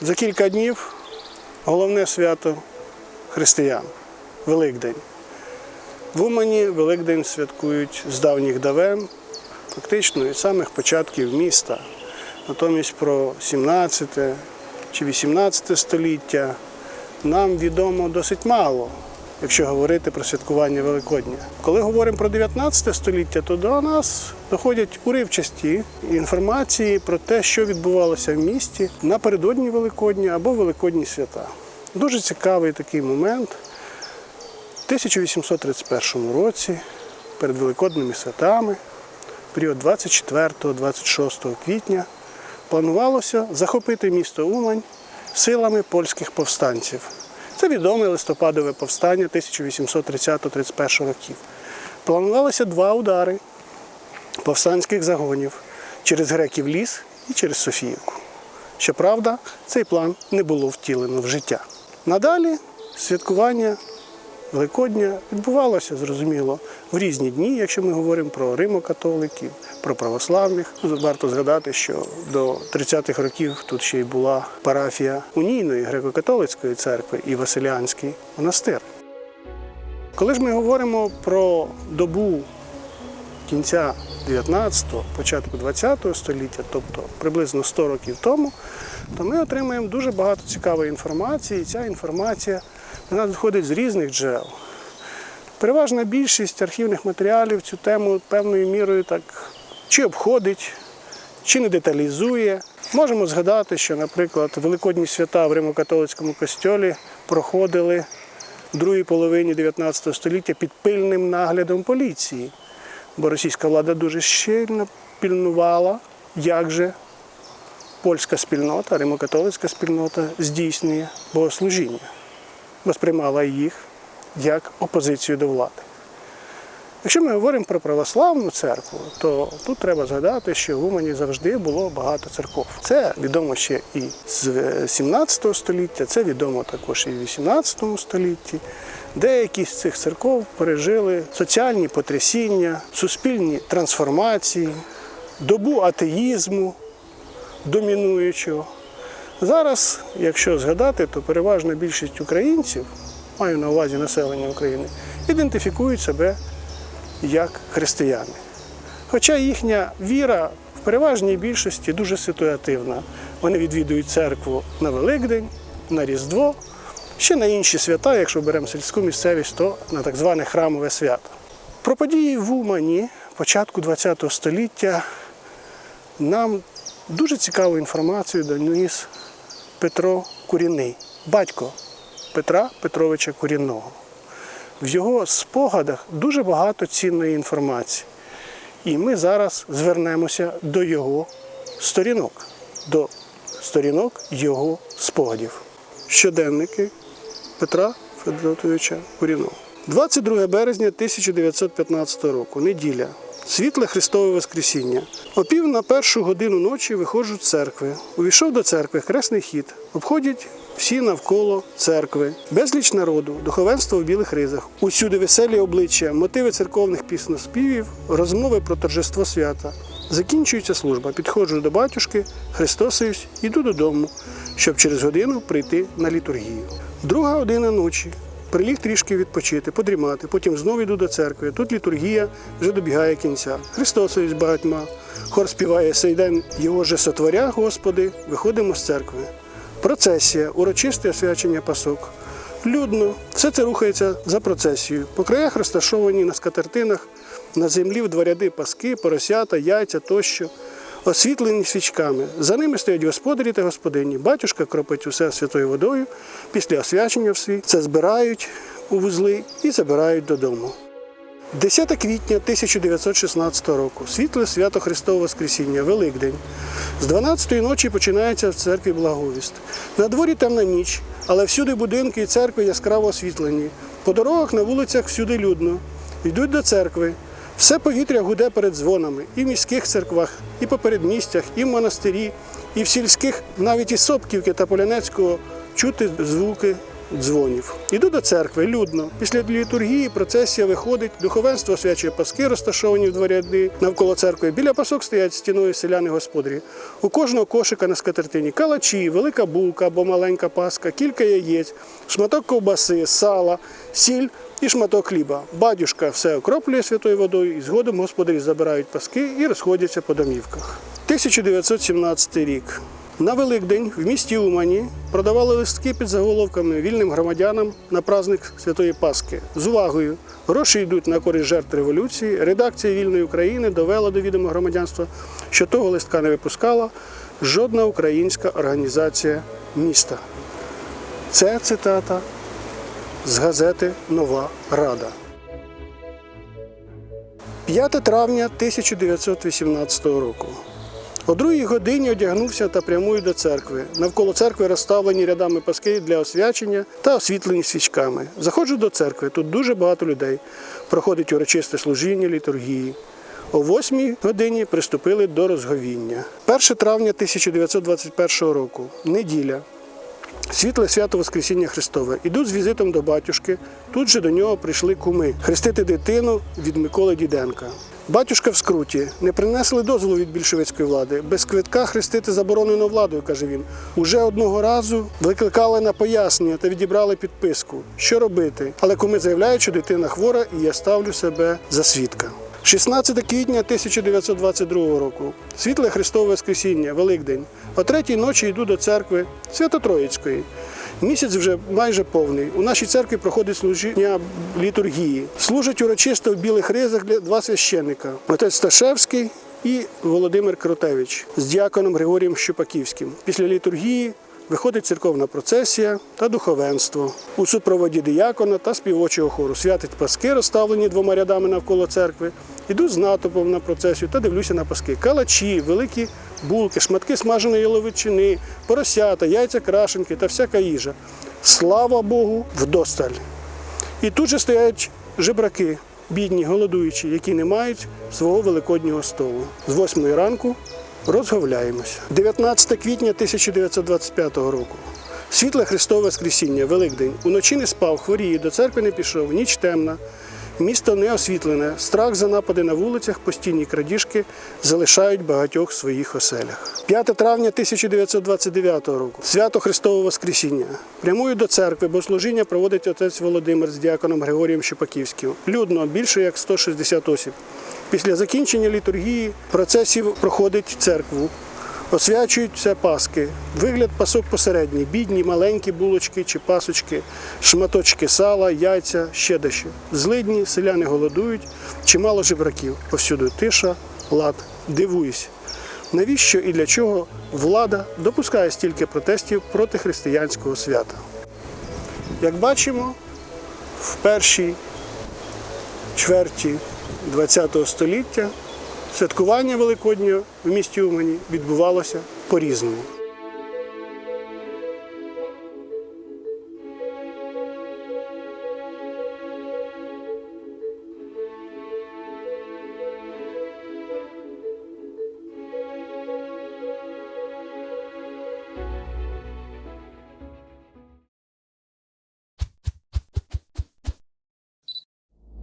За кілька днів головне свято християн Великдень. В Умані Великдень святкують з давніх давен, фактично від самих початків міста. Натомість про 17 чи 18 століття нам відомо досить мало, якщо говорити про святкування Великодня. Коли говоримо про 19 століття, то до нас доходять уривчасті інформації про те, що відбувалося в місті напередодні Великодня або Великодні свята. Дуже цікавий такий момент. У 1831 році, перед Великодними святами, період 24-26 квітня, планувалося захопити місто Умань силами польських повстанців. Це відоме листопадове повстання 1830-31 років. Планувалося два удари повстанських загонів через греків ліс і через Софіївку. Щоправда, цей план не було втілено в життя. Надалі святкування Великодня відбувалося, зрозуміло, в різні дні, якщо ми говоримо про римокатоликів, про православних. Варто згадати, що до 30-х років тут ще й була парафія унійної греко-католицької церкви і Василіанський монастир. Коли ж ми говоримо про добу кінця 19-го, початку 20-го століття, тобто приблизно 100 років тому, то ми отримаємо дуже багато цікавої інформації. І ця інформація доходить з різних джерел. Переважна більшість архівних матеріалів цю тему певною мірою так чи обходить, чи не деталізує. Можемо згадати, що, наприклад, великодні свята в Римо-католицькому костьолі проходили в другій половині 19 століття під пильним наглядом поліції, бо російська влада дуже щільно пільнувала, як же польська спільнота, римокатолицька спільнота здійснює богослужіння, бо сприймала їх як опозицію до влади. Якщо ми говоримо про православну церкву, то тут треба згадати, що в Умані завжди було багато церков. Це відомо ще і з 17 століття, це відомо також і в 18 столітті. Деякі з цих церков пережили соціальні потрясіння, суспільні трансформації, добу атеїзму домінуючого. Зараз, якщо згадати, то переважна більшість українців, маю на увазі населення України, ідентифікують себе як християни. Хоча їхня віра в переважній більшості дуже ситуативна. Вони відвідують церкву на Великдень, на Різдво, ще на інші свята, якщо беремо сільську місцевість, то на так зване храмове свято. Про події в Умані початку ХХ століття нам дуже цікаву інформацію доніс Петро Куріний, батько Петра Петровича Курінного. В його спогадах дуже багато цінної інформації. І ми зараз звернемося до його сторінок, до сторінок його спогадів. Щоденники Петра Федоровича Курінова. 22 березня 1915 року, неділя. Світле Христове Воскресіння. О пів на першу годину ночі виходжу з церкви. Увійшов до церкви хресний хід. Обходять всі навколо церкви. Безліч народу, духовенство в білих ризах. Усюди веселі обличчя, мотиви церковних пісноспівів, розмови про торжество свята. Закінчується служба. Підходжу до батюшки, Христосуюсь, іду додому, щоб через годину прийти на літургію. Друга година ночі. Приліг трішки відпочити, подрімати, потім знову йду до церкви. Тут літургія вже добігає кінця. Христос із багатьма. Хор співає сей день його же сотворя, Господи, виходимо з церкви. Процесія, урочисте освячення пасок. Людно, все це рухається за процесією. По краях розташовані на скатертинах, на землі в два ряди паски, поросята, яйця тощо, освітлені свічками. За ними стоять господарі та господині. Батюшка кропить усе святою водою. Після освячення всі це збирають у вузли і забирають додому. 10 квітня 1916 року. Світле свято Христового Воскресіння, Великдень. З 12-ї ночі починається в церкві благовіст. На дворі темна ніч, але всюди будинки і церкви яскраво освітлені. По дорогах на вулицях всюди людно. Йдуть до церкви. Все повітря гуде перед дзвонами і в міських церквах, і по передмістях, і в монастирі, і в сільських, навіть із Сопківки та Полянецького чути звуки дзвонів. Іду до церкви, людно. Після літургії процесія виходить, духовенство освячує паски, розташовані в два ряди навколо церкви. Біля пасок стоять стіною селяни господарі. У кожного кошика на скатертині калачі, велика булка або маленька паска, кілька яєць, шматок ковбаси, сала, сіль і шматок хліба. Бадюшка все окроплює святою водою, і згодом господарі забирають паски і розходяться по домівках. 1917 рік. На Великдень в місті Умані продавали листки під заголовками вільним громадянам на праздник Святої Пасхи з увагою. Гроші йдуть на користь жертв революції. Редакція вільної України довела до відома громадянства, що того листка не випускала жодна українська організація міста. Це цитата з газети Нова Рада. 5 травня 1918 року. О другій годині одягнувся та прямую до церкви. Навколо церкви розставлені рядами паски для освячення та освітлені свічками. Заходжу до церкви. Тут дуже багато людей. Проходить урочисте служіння літургії. О восьмій годині приступили до розговіння. 1 травня 1921 року. Неділя. Світле свято Воскресіння Христове. Іду з візитом до батюшки. Тут же до нього прийшли куми хрестити дитину від Миколи Діденка. Батюшка в скруті не принесли дозволу від більшовицької влади. Без квитка хрестити заборонено владою, каже він. Уже одного разу викликали на пояснення та відібрали підписку. Що робити? Але куми заявляють, що дитина хвора, і я ставлю себе за свідка. 16 квітня 1922 року. Світле Христове Воскресіння, Великдень. О третій ночі йду до церкви Свято-Троїцької. Місяць вже майже повний. У нашій церкві проходить служіння літургії. Служать урочисто в білих ризах два священника: отець Сташевський і Володимир Кротевич з діаконом Григорієм Щупаківським. Після літургії Виходить церковна процесія та духовенство у супроводі диякона та співочого хору. Святить паски, розставлені двома рядами навколо церкви. Іду з натовпом на процесію та дивлюся на паски. Калачі, великі булки, шматки смаженої яловичини, поросята, яйця крашенки та всяка їжа. Слава Богу, вдосталь. І тут же стоять жебраки, бідні, голодуючі, які не мають свого великоднього столу. З восьмої ранку розговляємося. 19 квітня 1925 року. Світле Христове Воскресіння, Великдень. Уночі не спав, хворіє, до церкви не пішов, ніч темна. Місто не освітлене, страх за напади на вулицях, постійні крадіжки залишають багатьох своїх оселях. 5 травня 1929 року. Свято Христове Воскресіння. Прямую до церкви, бо служіння проводить отець Володимир з діаконом Григорієм Щепаківським. Людно, більше як 160 осіб. Після закінчення літургії процесів проходить церкву. Освячуються паски. Вигляд пасок посередній, бідні, маленькі булочки чи пасочки, шматочки сала, яйця, ще дещо. Злидні, селяни голодують, чимало жебраків. Повсюду тиша, лад. Дивуюсь. Навіщо і для чого влада допускає стільки протестів проти християнського свята? Як бачимо, в першій чверті ХХ століття святкування Великодня в місті Умані відбувалося по-різному.